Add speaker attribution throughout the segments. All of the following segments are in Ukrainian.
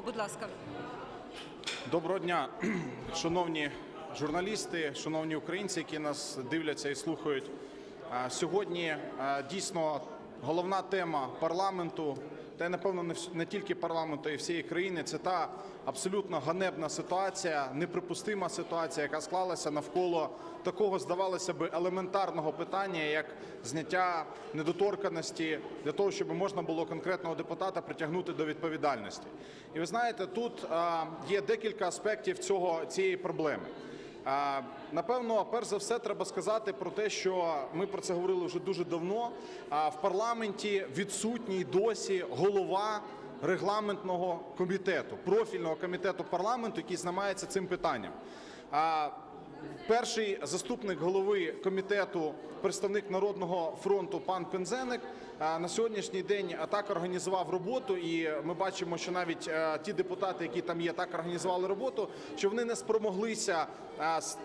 Speaker 1: слово. Будь ласка.
Speaker 2: Доброго дня, шановні журналісти, шановні українці, які нас дивляться і слухають. Сьогодні дійсно головна тема парламенту, та й напевно не тільки парламенту, й всієї країни. Це та абсолютно ганебна ситуація, неприпустима ситуація, яка склалася навколо такого, здавалося би, елементарного питання, як зняття недоторканості для того, щоб можна було конкретного депутата притягнути до відповідальності. І ви знаєте, тут є декілька аспектів цього цієї проблеми. Напевно, перш за все, треба сказати про те, що ми про це говорили вже дуже давно. В парламенті відсутній досі голова регламентного комітету, профільного комітету парламенту, який займається цим питанням. Перший заступник голови комітету, представник Народного фронту, пан Пензеник, а, на сьогоднішній день так організував роботу, і ми бачимо, що навіть е, ті депутати, які там є, так організували роботу, що вони не спромоглися,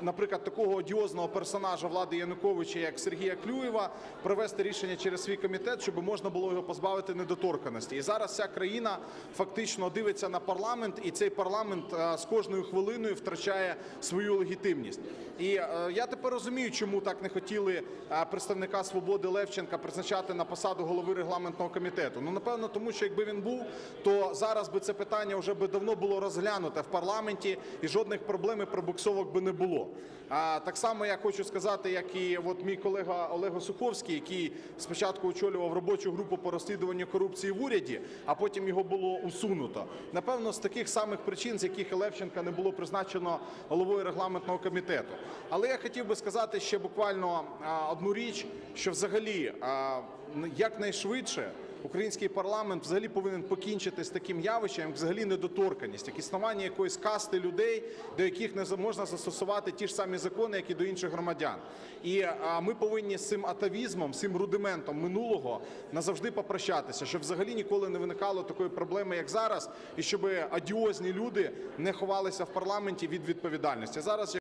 Speaker 2: наприклад, такого одіозного персонажа влади Януковича, як Сергія Клюєва, провести рішення через свій комітет, щоб можна було його позбавити недоторканості. І зараз вся країна фактично дивиться на парламент, і цей парламент е, з кожною хвилиною втрачає свою легітимність. І е, я тепер розумію, чому так не хотіли е, представника свободи Левченка призначати на посаду голови регламентного комітету. Ну напевно, тому що якби він був, то зараз би це питання вже би давно було розглянуте в парламенті, і жодних проблем і пробуксовок би не було. А так само я хочу сказати, як і от мій колега Олег Осуховський, який спочатку очолював робочу групу по розслідуванню корупції в уряді, а потім його було усунуто. Напевно, з таких самих причин, з яких Левченка не було призначено головою регламентного комітету. Але я хотів би сказати ще буквально одну річ, що взагалі н- якнайшвидше. Український парламент взагалі повинен покінчити з таким явищем, як взагалі недоторканість, як існування якоїсь касти людей, до яких не можна застосувати ті ж самі закони, як і до інших громадян. І ми повинні з цим атавізмом, з цим рудиментом минулого назавжди попрощатися, щоб взагалі ніколи не виникало такої проблеми, як зараз, і щоб адіозні люди не ховалися в парламенті від відповідальності. Зараз